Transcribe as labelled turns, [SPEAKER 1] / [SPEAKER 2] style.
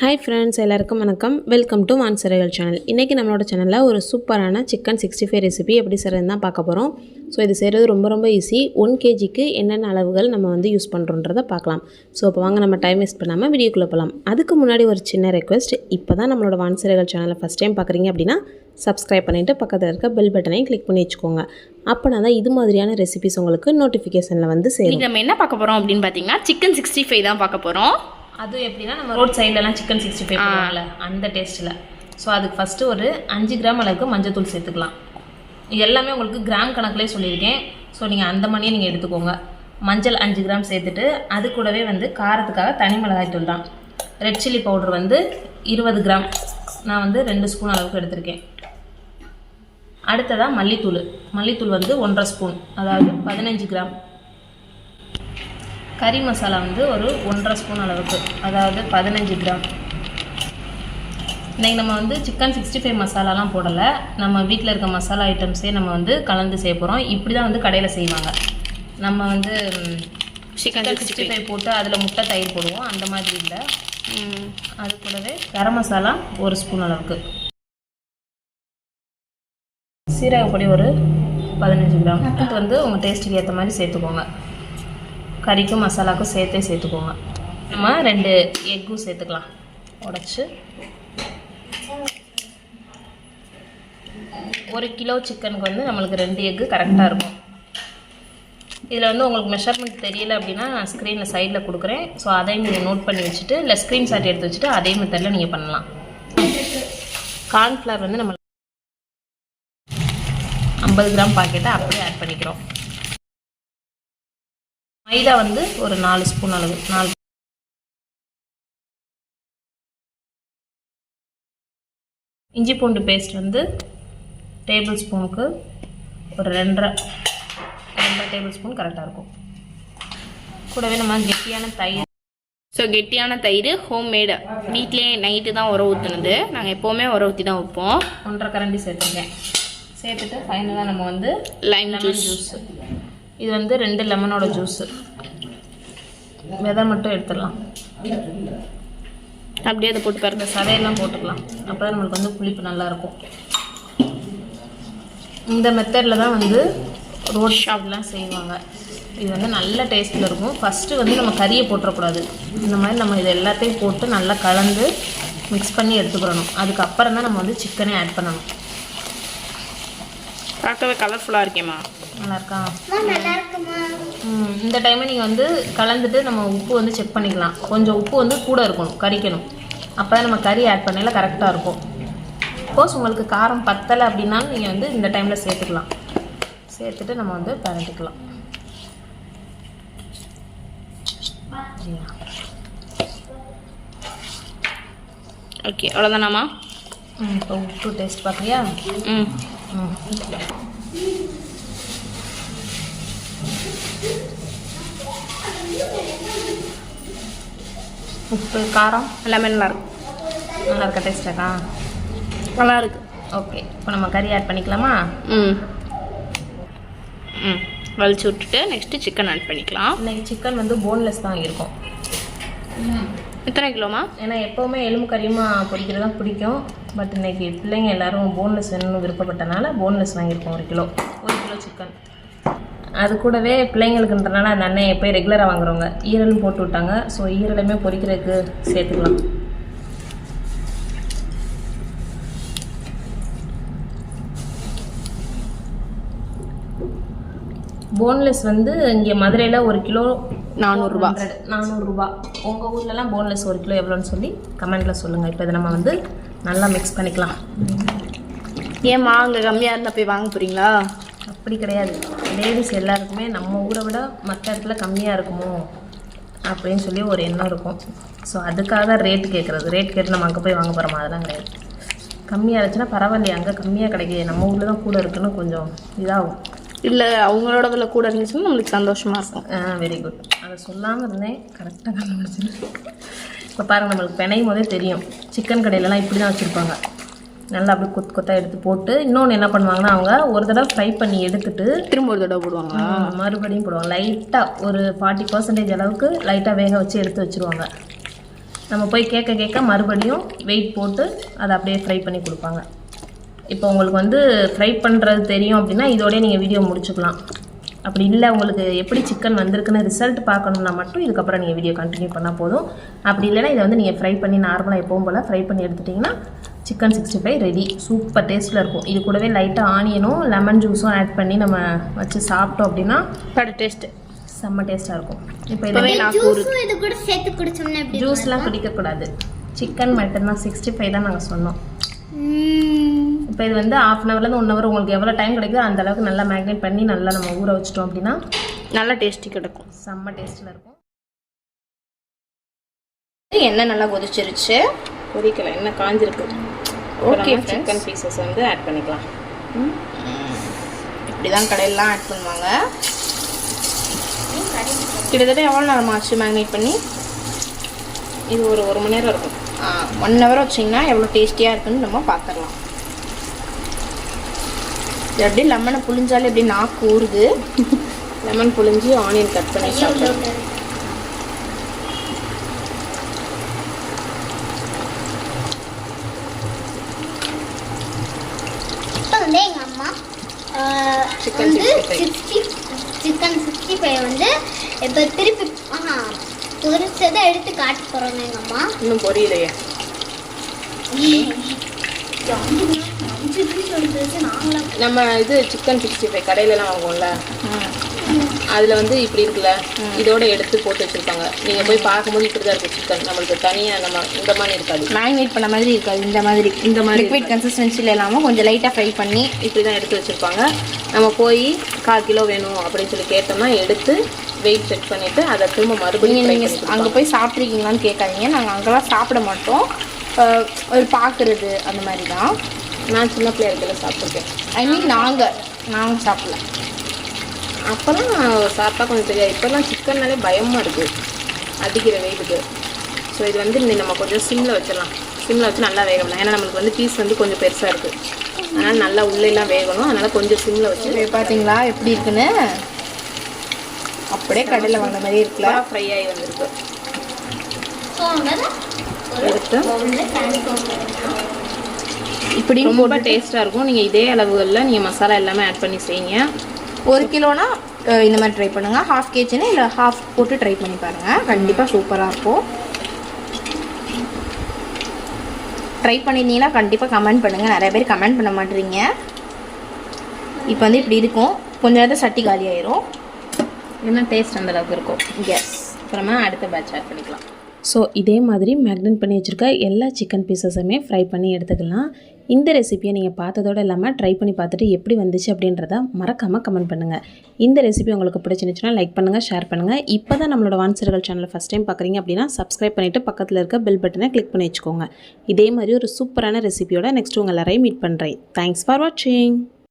[SPEAKER 1] Hi friends எல்லாருக்கும் வணக்கம். Welcome to மான்சரைகள் channel இன்றைக்கி நம்மளோட சேனலில் ஒரு சூப்பரான சிக்கன் சிக்ஸ்டி ஃபைவ் ரெசிபி எப்படி செய்கிறதுன்னு தான் பார்க்க போகிறோம் ஸோ இது செய்கிறது ரொம்ப ரொம்ப ஈஸி ஒன் கேஜிக்கு என்னென்ன அளவுகள் நம்ம வந்து யூஸ் பண்ணுறோன்றதை பார்க்கலாம். ஸோ இப்போ வாங்க நம்ம டைம் வேஸ்ட் பண்ணாமல் வீடியோக்குள்ளே போகலாம் அதுக்கு முன்னாடி ஒரு சின்ன ரெக்வெஸ்ட் இப்போ தான் நம்மளோட வான்சரைகள் சேனலை ஃபஸ்ட் டைம் பார்க்குறீங்க அப்படின்னா சப்ஸ்கிரைப் பண்ணிவிட்டு பக்கத்தில் இருக்க பெல் பட்டனையும் கிளிக் பண்ணி வச்சுக்கோங்க. அப்போனா தான் இது மாதிரியான ரெசிபிஸ் உங்களுக்கு நோட்டிஃபிகேஷனில் வந்து சேரும்.
[SPEAKER 2] இன்னைக்கு நம்ம என்ன பார்க்க போறோம் அப்படின்னு பார்த்தீங்கன்னா சிக்கன் சிக்ஸ்டி ஃபைவ் தான் பார்க்க போறோம்.
[SPEAKER 1] அது எப்படின்னா நம்ம ரோட் சைட்லலாம் சிக்கன் சிக்ஸ்டி ஃபைவ் பண்ணுவாங்கல்ல அந்த டேஸ்ட்டில் ஸோ அதுக்கு ஃபஸ்ட்டு ஒரு அஞ்சு கிராம் அளவுக்கு மஞ்சத்தூள் சேர்த்துக்கலாம். எல்லாமே உங்களுக்கு கிராம் கணக்குலேயே சொல்லியிருக்கேன். ஸோ நீங்கள் அந்த மணியை நீங்கள் எடுத்துக்கோங்க. மஞ்சள் அஞ்சு கிராம் சேர்த்துட்டு அது கூடவே வந்து காரத்துக்காக தனி மிளகாய் தூள் தான். ரெட் சில்லி பவுடர் வந்து இருபது கிராம் நான் வந்து ரெண்டு ஸ்பூன் அளவுக்கு எடுத்திருக்கேன். அடுத்ததாக மல்லித்தூள். மல்லித்தூள் வந்து ஒன்றரை ஸ்பூன் அதாவது பதினஞ்சு கிராம் கறி மசாலா வந்து ஒரு ஒன்றரை ஸ்பூன் அளவுக்கு அதாவது பதினஞ்சு கிராம். இன்றைக்கி நம்ம வந்து சிக்கன் சிக்ஸ்டி ஃபைவ் மசாலாலாம் போடலை. நம்ம வீட்டில் இருக்க மசாலா ஐட்டம்ஸே நம்ம வந்து கலந்து செய்ய போகிறோம் இப்படி தான் வந்து கடையில் செய்வாங்க. நம்ம வந்து சிக்கன் சிக்ஸ்டி ஃபைவ் போட்டு அதில் முட்டை தயிர் போடுவோம். அந்த மாதிரி இல்லை. அது கூடவே கரம் மசாலா ஒரு ஸ்பூன் அளவுக்கு. சீரகப்பொடி ஒரு பதினஞ்சு கிராம். இது வந்து உங்கள் டேஸ்ட்டுக்கு ஏற்ற மாதிரி சேர்த்துக்கோங்க. கறிக்கும் மசாலாக்கும் சேர்த்தே சேர்த்துக்கோங்க. நம்ம ரெண்டு எக்கும் சேர்த்துக்கலாம். உடச்சி. ஒரு கிலோ சிக்கனுக்கு வந்து நம்மளுக்கு ரெண்டு எக்கு கரெக்டாக இருக்கும். இதில் வந்து உங்களுக்கு மெஷர்மெண்ட் தெரியல அப்படின்னா நான் ஸ்க்ரீனில் சைடில் கொடுக்குறேன். ஸோ அதையும் நீங்கள் நோட் பண்ணி வச்சுட்டு இல்லை ஸ்க்ரீன்ஷாட் எடுத்து வச்சுட்டு அதே மெத்தடில் நீங்கள் பண்ணலாம். கார்ன்ஃப்ளவர் வந்து நம்ம ஐம்பது கிராம் பாக்கெட்டை அப்படியே ஆட் பண்ணிக்கிறோம். மைதா வந்து ஒரு நாலு ஸ்பூன் அளவு நாலு இஞ்சி பூண்டு பேஸ்ட் வந்து டேபிள் ஸ்பூனுக்கு ஒரு ரெண்டரை ரெண்டரை டேபிள் ஸ்பூன் கரெக்டாக இருக்கும். கூடவே நம்ம கெட்டியான தயிர்.
[SPEAKER 2] ஸோ கெட்டியான தயிர் ஹோம் மேடு வீட்லேயே நைட்டு தான் உரம் ஊற்றுனது நாங்கள் எப்போவுமே உரம் ஊற்றி தான் வைப்போம்
[SPEAKER 1] ஒன்றரை கரண்டி சேர்த்துருக்கேன் சேர்த்துட்டு ஃபைனலாக நம்ம வந்து
[SPEAKER 2] லைம் ஜூஸ்
[SPEAKER 1] ஜூஸ் இது வந்து ரெண்டு லெமனோட ஜூஸு. விதை மட்டும் எடுத்துடலாம்.
[SPEAKER 2] அப்படியே அதை போட்டு பாருங்க.
[SPEAKER 1] இந்த சதையெல்லாம் போட்டுக்கலாம். அப்போ தான் நம்மளுக்கு வந்து புளிப்பு நல்லாயிருக்கும். இந்த மெத்தடில் தான் வந்து ரோட் ஷாப்லாம் செய்வாங்க. இது வந்து நல்ல டேஸ்ட்டில் இருக்கும். ஃபஸ்ட்டு வந்து நம்ம கறியை போட்டுறக்கூடாது. இந்த மாதிரி நம்ம இது எல்லாத்தையும் போட்டு நல்லா கலந்து மிக்ஸ் பண்ணி எடுத்துக்கிறணும் அதுக்கப்புறம் தான் நம்ம வந்து சிக்கனே ஆட் பண்ணணும்.
[SPEAKER 2] பார்க்கவே கலர்ஃபுல்லாக இருக்கேம்மா.
[SPEAKER 1] நல்லா இருக்கா ம், இந்த டைமை நீங்கள் வந்து கலந்துட்டு நம்ம உப்பு வந்து செக் பண்ணிக்கலாம். கொஞ்சம் உப்பு வந்து கூட இருக்கணும் கறிக்கணும் அப்போ தான் நம்ம கறி ஆட் பண்ணல கரெக்டாக இருக்கும். சப்போஸ் உங்களுக்கு காரம் பத்தலை அப்படின்னாலும் நீங்கள் வந்து இந்த டைமில் சேர்த்துக்கலாம். சேர்த்துட்டு நம்ம வந்து பரட்டிக்கலாம்.
[SPEAKER 2] ஓகே அவ்வளோதானாம்மா
[SPEAKER 1] ம் இப்போ உப்பு டேஸ்ட் பார்க்குறியா?
[SPEAKER 2] ம்.
[SPEAKER 1] ம். உப்பு காரம்
[SPEAKER 2] எல்லாமே நல்லா இருக்கு.
[SPEAKER 1] நல்லா இருக்க? டேஸ்டாக்கா
[SPEAKER 2] நல்லா
[SPEAKER 1] ஓகே இப்போ நம்ம கறி ஆட் பண்ணிக்கலாமா?
[SPEAKER 2] ம். ம். வலிச்சு விட்டுட்டு நெக்ஸ்ட்டு சிக்கன் ஆட் பண்ணிக்கலாம்.
[SPEAKER 1] இன்னைக்கு சிக்கன் வந்து போன்லெஸ் தான் இருக்கும்.
[SPEAKER 2] எத்தனை கிலோமா
[SPEAKER 1] ஏன்னா எப்போவுமே எலும்பு கறியுமா பொரிக்கிறது தான் பிடிக்கும். பட் இன்னைக்கு பிள்ளைங்க எல்லாரும் போன்லெஸ் வேணும்னு விருப்பப்பட்டனால போன்லெஸ் வாங்கியிருக்கோம் ஒரு கிலோ. ஒரு கிலோ சிக்கன் அது கூடவே பிள்ளைங்களுக்குன்றனால அந்த அண்ணன் எப்போயும் ரெகுலராக வாங்குறவங்க. ஈரலும் போட்டு விட்டாங்க. ஸோ ஈரலுமே பொரிக்கிறதுக்கு சேர்த்துக்கலாம். போன்லெஸ் வந்து இங்கே மதுரையில் ஒரு கிலோ
[SPEAKER 2] நானூறுரூபா
[SPEAKER 1] நானூறுரூபா உங்கள் ஊர்லலாம் போன்லெஸ் ஒரு கிலோ எவ்வளோன்னு சொல்லி கமெண்ட்டில் சொல்லுங்கள் இப்போ இதை நம்ம வந்து நல்லா மிக்ஸ் பண்ணிக்கலாம்.
[SPEAKER 2] ஏம்மா அங்கே கம்மியாக இருந்தால் போய் வாங்க போகிறீங்களா
[SPEAKER 1] அப்படி கிடையாது. லேடிஸ் எல்லாருக்குமே நம்ம ஊரை விட மற்ற இடத்துல கம்மியாக இருக்குமோ? அப்படின்னு சொல்லி ஒரு எண்ணம் இருக்கும். ஸோ அதுக்காக தான் ரேட்டு கேட்குறது ரேட் கேட்டு நம்ம அங்கே போய் வாங்க போகிறோமா அதெல்லாம் கிடையாது. கம்மியாக இருந்துச்சுன்னா பரவாயில்லையே. அங்கே கம்மியாக கிடைக்குது நம்ம ஊரில் தான் கூட இருக்குன்னு கொஞ்சம் இதாகும்.
[SPEAKER 2] இல்லை அவங்களோட விலை கூட இருந்துச்சுன்னா நம்மளுக்கு சந்தோஷமாக இருக்கும்.
[SPEAKER 1] ஆ வெரி குட் அதை சொல்லாமல் இருந்தேன். கரெக்டாக கண்டுபிடிச்சிருக்கேன் இப்போ பாருங்கள் நம்மளுக்கு பிணையும் போதே தெரியும். சிக்கன் கடையிலலாம் இப்படி தான் வச்சுருப்பாங்க. நல்லா அப்படியே கொத்து கொத்தாக எடுத்து போட்டு இன்னொன்று என்ன பண்ணுவாங்கன்னா அவங்க ஒரு தடவை ஃப்ரை பண்ணி எடுத்துட்டு
[SPEAKER 2] திரும்ப ஒரு தடவை போடுவாங்களா?
[SPEAKER 1] ம், மறுபடியும் போடுவாங்க. லைட்டாக ஒரு ஃபார்ட்டி பர்சன்டேஜ் அளவுக்கு லைட்டாக வேக வச்சு எடுத்து வச்சுருவாங்க. நம்ம போய் கேட்க கேட்க மறுபடியும் வெயிட் போட்டு அதை அப்படியே ஃப்ரை பண்ணி கொடுப்பாங்க. இப்போ உங்களுக்கு வந்து ஃப்ரை பண்ணுறது தெரியும் அப்படின்னா இதோடய நீங்கள் வீடியோ முடிச்சுக்கலாம். அப்படி இல்லை உங்களுக்கு எப்படி சிக்கன் வந்திருக்குன்னு ரிசல்ட் பார்க்கணுன்னா மட்டும் இதுக்கப்புறம் நீங்கள் வீடியோ கண்டினியூ பண்ணால் போதும். அப்படி இல்லைன்னா இதை வந்து நீங்கள் ஃப்ரை பண்ணி நார்மலாக எப்பவும் போல் ஃப்ரை பண்ணி எடுத்துட்டிங்கன்னா chicken sixty five ready super டேஸ்ட்டில் இருக்கும். இது கூடவே லைட்டாக ஆனியனும் லெமன் ஜூஸும் ஆட் பண்ணி நம்ம வச்சு சாப்பிட்டோம் அப்படின்னா
[SPEAKER 2] பட டேஸ்ட்டு
[SPEAKER 1] செம்ம டேஸ்ட்டாக இருக்கும். இப்போ
[SPEAKER 2] இப்போவே
[SPEAKER 1] இது
[SPEAKER 2] நான்
[SPEAKER 3] கூட
[SPEAKER 1] ஜூஸ்லாம் குடிக்கக்கூடாது. சிக்கன் மட்டன் தான் சிக்ஸ்டி ஃபைவ் தான் நாங்கள் சொன்னோம்.
[SPEAKER 3] ம்.
[SPEAKER 1] இப்போ இது வந்து ஆஃப் அன் ஹவர்லேருந்து ஒன் ஹவர் உங்களுக்கு எவ்வளோ டைம் கிடைக்குதோ அந்த அளவுக்கு நல்லா மேக்னேட் பண்ணி நல்லா நம்ம ஊற வச்சிட்டோம் அப்படின்னா
[SPEAKER 2] நல்லா டேஸ்டி கிடைக்கும்.
[SPEAKER 1] செம்ம டேஸ்ட்டில் இருக்கும்.
[SPEAKER 2] எண்ணெய் நல்லா கொதிச்சிருச்சு.
[SPEAKER 1] கொதிக்கல. என்ன காஞ்சிருக்கு. ஓகே. சிக்கன் பீசஸ் வந்து ஆட் பண்ணிக்கலாம்.
[SPEAKER 2] இப்படி தான் கடையிலலாம் ஆட் பண்ணுவாங்க. கிட்டத்தட்ட எவ்வளோ நேரம் ஆச்சு மேக்னேட் பண்ணி?
[SPEAKER 1] இது ஒரு ஒரு மணி நேரம் இருக்கும்.
[SPEAKER 2] ஒன் ஹவர் வச்சிங்கன்னா எவ்வளோ டேஸ்டியாக இருக்குன்னு நம்ம பார்த்துடலாம் அப்படியே லெமனை புளிஞ்சாலே அப்படியே நாக்கு ஊறுது.
[SPEAKER 1] லெமன் புழிஞ்சி ஆனியன் கட் பண்ணி சாப்பிடலாம்
[SPEAKER 3] இப்போ வந்து எங்க அம்மா ஆஹ்,
[SPEAKER 1] Chicken
[SPEAKER 3] வந்து
[SPEAKER 1] 65.
[SPEAKER 3] சிக்ஸ்டி சிக்கன் சிக்ஸ்டி ஃபைவ் வந்து இப்போ திருப்பி ஆஹா பொரிச்சதை எடுத்து காட்ட போகிறோங்க எங்கள் அம்மா.
[SPEAKER 1] இன்னும் பொரியலையே. நம்ம இது சிக்கன் சிக்ஸ்டி ஃபைவ் கடையிலலாம் வாங்குவோம்ல. அதில் வந்து இப்படி இருக்குல்ல இதோட எடுத்து போட்டு வச்சுருப்பாங்க. நீங்கள் போய் பார்க்கும்போது இப்படி தான் இருக்கும் சிக்கன் நம்மளுக்கு தனியாக நம்ம இந்த மாதிரி இருக்காது.
[SPEAKER 2] மேக்னேட் பண்ண மாதிரி இருக்காது. இந்த மாதிரி
[SPEAKER 1] இந்த மாதிரி
[SPEAKER 2] லிக்விட் கன்சிஸ்டன்சியில் இல்லாமல் கொஞ்சம் லைட்டாக ஃப்ரை பண்ணி
[SPEAKER 1] இப்படி தான் எடுத்து வச்சுருப்பாங்க. நம்ம போய் கால் கிலோ வேணும் அப்படின்னு சொல்லி கேட்டோம்னா எடுத்து வெயிட் செக் பண்ணிவிட்டு அதை திரும்ப மறுபடியும்
[SPEAKER 2] நீங்கள் அங்கே. போய் சாப்பிட்ருக்கீங்களான்னு கேட்காதீங்க. நாங்கள் அங்கெல்லாம் சாப்பிட மாட்டோம். ஒரு பார்க்குறது அந்த மாதிரி தான்
[SPEAKER 1] நான் சின்ன பிள்ளையா இருக்கையில சாப்பிட்ருக்கேன்
[SPEAKER 2] ஐ மீன் நாங்கள் நாங்கள் சாப்பிடல.
[SPEAKER 1] அப்போல்லாம் சாப்பிட்டா கொஞ்சம் தெரியாது. இப்போல்லாம் சிக்கன்னாலே பயமாக இருக்குது அடிக்கிற வெயிலுக்கு. ஸோ இது வந்து நம்ம கொஞ்சம் சிம்மில் வச்சிடலாம். சிம்மில் வச்சு நல்லா வேகலாம். ஏன்னா நம்மளுக்கு வந்து பீஸ் வந்து கொஞ்சம் பெருசாக இருக்குது அதனால் நல்லா உள்ளெல்லாம் வேகணும். அதனால் கொஞ்சம் சிம்மில் வச்சு
[SPEAKER 2] பார்த்தீங்களா எப்படி இருக்குன்னு? அப்படியே கடையில் வாங்கின மாதிரி இருக்குல்ல?
[SPEAKER 1] ஃப்ரை ஆகி வந்திருக்கு. எடுத்து
[SPEAKER 2] இப்படி
[SPEAKER 1] ரொம்ப டேஸ்ட்டாக இருக்கும். நீங்கள் இதே அளவுகளில் நீங்கள் மசாலா எல்லாமே ஆட் பண்ணி செய்யுங்க.
[SPEAKER 2] ஒரு கிலோனா இந்த மாதிரி ட்ரை பண்ணுங்கள் ஹாஃப் கேஜினா இல்லை ஹாஃப் போட்டு ட்ரை பண்ணி பாருங்கள் கண்டிப்பாக சூப்பராக இருக்கும். ட்ரை பண்ணியிருந்தீங்கன்னா கண்டிப்பாக கமெண்ட் பண்ணுங்கள் நிறைய பேர் கமெண்ட் பண்ண மாட்டேறீங்க இப்போ வந்து இப்படி இருக்கும். கொஞ்ச நேரத்தில் சட்டி காலி ஆயிரும்.
[SPEAKER 1] என்ன டேஸ்ட் அந்த அளவுக்கு இருக்கும்.
[SPEAKER 2] எஸ்
[SPEAKER 1] அப்புறமா அடுத்த பேட்ச் ஆட் பண்ணிக்கலாம்.
[SPEAKER 4] ஸோ இதே மாதிரி மேக்னேட் பண்ணி வச்சுருக்க எல்லா சிக்கன் பீசஸுமே ஃப்ரை பண்ணி எடுத்துக்கலாம். இந்த ரெசிபியை நீங்கள் பார்த்ததோடு இல்லாமல் ட்ரை பண்ணி பார்த்துட்டு எப்படி வந்துச்சு அப்படின்றத மறக்காமல் கமெண்ட் பண்ணுங்கள் இந்த ரெசிபி உங்களுக்கு பிடிச்சிருந்துச்சுன்னா லைக் பண்ணுங்கள் ஷேர் பண்ணுங்கள் இப்போ தான் நம்மளோட வான்சர்கள் சேனல் ஃபஸ்ட் டைம் பார்க்குறீங்க அப்படின்னா சப்ஸ்கிரைப் பண்ணிவிட்டு பக்கத்தில் இருக்க பெல் பட்டனை கிளிக் பண்ணி வச்சுக்கோங்க. இதே மாதிரி ஒரு சூப்பரான ரெசிபியோட நெக்ஸ்ட் உங்கள் எல்லாரையும் மீட் பண்ணுறேன் தேங்க்ஸ் ஃபார் வாட்சிங்